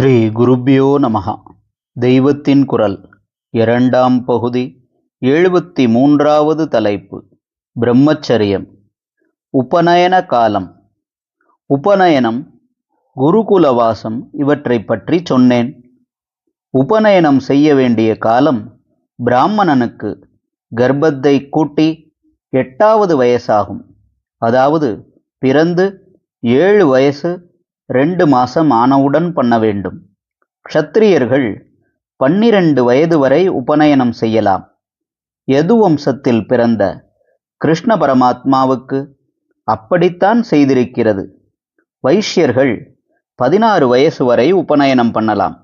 ஸ்ரீ குருபியோ நமஹா. தெய்வத்தின் குரல் இரண்டாம் பகுதி எழுபத்தி மூன்றாவது தலைப்பு பிரம்மச்சரியம். உபநயன காலம். உபநயனம் குருகுலவாசம் இவற்றை பற்றி சொன்னேன். உபநயனம் செய்ய வேண்டிய காலம் பிராமணனுக்கு கர்ப்பத்தை கூட்டி எட்டாவது வயசாகும். அதாவது பிறந்து ஏழு வயசு ரெண்டு மாசம் ஆனவுடன் பண்ண வேண்டும். க்ஷத்திரியர்கள் பன்னிரண்டு வயது வரை உபநயனம் செய்யலாம். எது வம்சத்தில் பிறந்த கிருஷ்ண பரமாத்மாவுக்கு அப்படித்தான் செய்திருக்கிறது. வைஷ்யர்கள் பதினாறு வயசு வரை உபநயனம் பண்ணலாம்.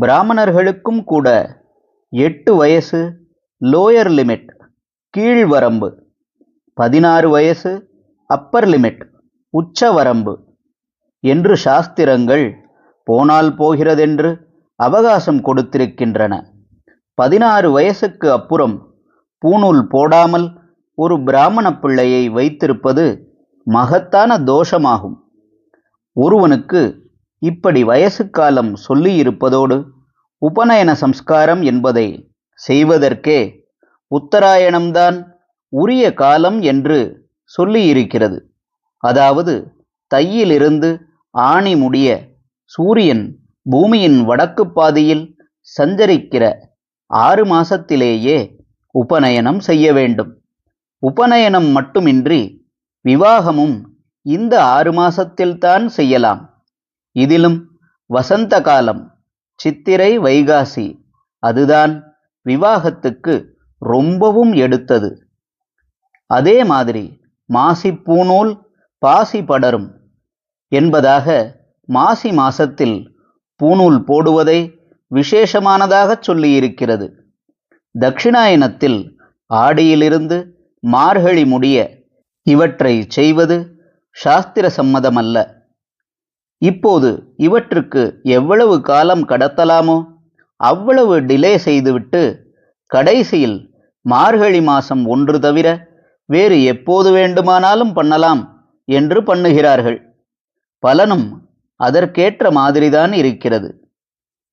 பிராமணர்களுக்கும் கூட எட்டு வயசு லோயர் லிமிட் கீழ் வரம்பு பதினாறு வயசு அப்பர் லிமிட் உச்ச வரம்பு என்று சாஸ்திரங்கள் போனால் போகிறதென்று அவகாசம் கொடுத்திருக்கின்றன. பதினாறு வயசுக்கு அப்புறம் பூணூல் போடாமல் ஒரு பிராமண பிள்ளையை வைத்திருப்பது மகத்தான தோஷமாகும். ஒருவனுக்கு இப்படி வயசு காலம் சொல்லியிருப்பதோடு உபநயன சம்ஸ்காரம் என்பதை செய்வதற்கே உத்தராயணம்தான் உரிய காலம் என்று சொல்லியிருக்கிறது. அதாவது தையிலிருந்து ஆணி முடிய சூரியன் பூமியின் வடக்கு பாதியில் சஞ்சரிக்கிற ஆறு மாசத்திலேயே உபநயனம் செய்ய வேண்டும். உபநயனம் மட்டுமின்றி விவாகமும் இந்த ஆறு மாசத்தில்தான் செய்யலாம். இதிலும் வசந்த காலம் சித்திரை வைகாசி அதுதான் விவாகத்துக்கு ரொம்பவும் எடுத்தது. அதே மாதிரி மாசி பூநூல் பாசி படரும் என்பதாக மாசி மாசத்தில் பூணூல் போடுவதை விசேஷமானதாகச் சொல்லியிருக்கிறது. தட்சிணாயனத்தில் ஆடியிலிருந்து மார்கழி முடிய இவற்றை செய்வது சாஸ்திர சம்மதமல்ல. இப்போது இவற்றுக்கு எவ்வளவு காலம் கடத்தலாமோ அவ்வளவு டிலே செய்துவிட்டு கடைசியில் மார்கழி மாசம் ஒன்று தவிர வேறு எப்போது வேண்டுமானாலும் பண்ணலாம் என்று பண்ணுகிறார்கள். பலனும் அதற்கேற்ற மாதிரிதான் இருக்கிறது.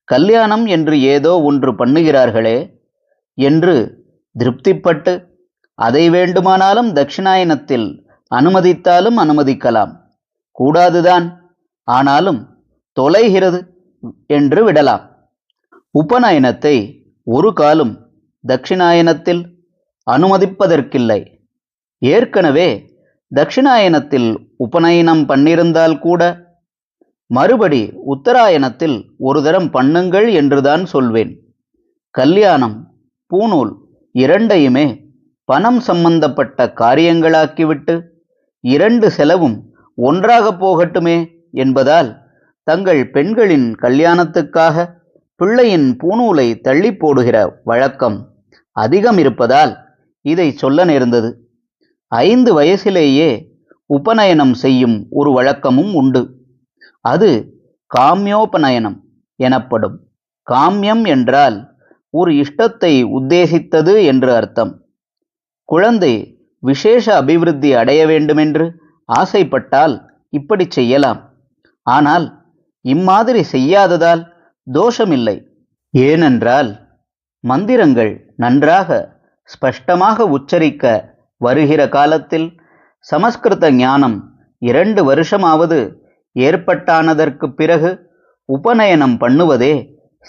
கல்யாணம் என்று ஏதோ ஒன்று பண்ணுகிறார்களே என்று திருப்திப்பட்டு அதை வேண்டுமானாலும் தட்சிணாயனத்தில் அனுமதித்தாலும் அனுமதிக்கலாம். கூடாதுதான் ஆனாலும் தொலைகிறது என்று விடலாம். உபநயனத்தை ஒரு காலும் தட்சிணாயனத்தில் அனுமதிப்பதற்கில்லை. ஏற்கனவே தட்சிணாயனத்தில் உபநயனம் பண்ணிருந்தால் கூட மறுபடி உத்தராயணத்தில் ஒரு தரம் பண்ணுங்கள் என்றுதான் சொல்வேன். கல்யாணம் பூநூல் இரண்டையுமே பணம் சம்பந்தப்பட்ட காரியங்களாக்கிவிட்டு இரண்டு செலவும் ஒன்றாக போகட்டுமே என்பதால் தங்கள் பெண்களின் கல்யாணத்துக்காக பிள்ளையின் பூநூலை தள்ளி போடுகிற வழக்கம் அதிகம் இருப்பதால் இதை சொல்ல நேர்ந்தது. ஐந்து வயசிலேயே உபநயனம் செய்யும் ஒரு வழக்கமும் உண்டு. அது காமியோபநயனம் எனப்படும். காமியம் என்றால் ஒரு இஷ்டத்தை உத்தேசித்தது என்று அர்த்தம். குழந்தை விசேஷ அபிவிருத்தி அடைய வேண்டுமென்று ஆசைப்பட்டால் இப்படி செய்யலாம். ஆனால் இம்மாதிரி செய்யாததால் தோஷமில்லை. ஏனென்றால் மந்திரங்கள் நன்றாக ஸ்பஷ்டமாக உச்சரிக்க வருகிற காலத்தில் சமஸ்கிருத ஞானம் இரண்டு வருஷமாவது ஏற்பட்டானதற்கு பிறகு உபநயனம் பண்ணுவதே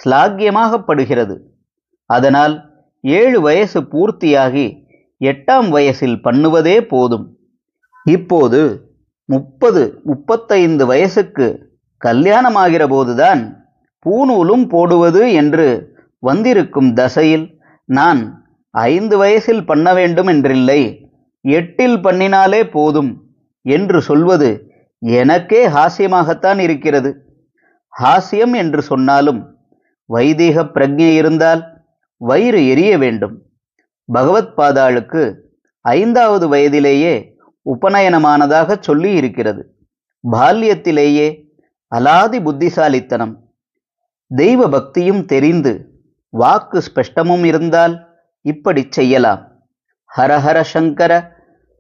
ஸ்லாக்கியமாகப்படுகிறது அதனால் ஏழு வயசு பூர்த்தியாகி எட்டாம் வயசில் பண்ணுவதே போதும். இப்போது முப்பது முப்பத்தைந்து வயசுக்கு கல்யாணமாகிற போதுதான் பூநூலும் போடுவது என்று வந்திருக்கும் தசையில் நான் ஐந்து வயசில் பண்ண வேண்டும் என்றில்லை எட்டில் பண்ணினாலே போதும் என்று சொல்வது எனக்கே ஹாஸ்யமாகத்தான் இருக்கிறது. ஹாஸ்யம் என்று சொன்னாலும் வைதிக பிரஜை இருந்தால் வயிறு எரிய வேண்டும். பகவத் பாதாளுக்கு ஐந்தாவது வயதிலேயே உபநயனமானதாக சொல்லி இருக்கிறது பால்யத்திலேயே அலாதி புத்திசாலித்தனம். தெய்வ பக்தியும் தெரிந்து வாக்கு ஸ்பஷ்டமும் இருந்தால் இப்படி செய்யலாம். ஹரஹர சங்கர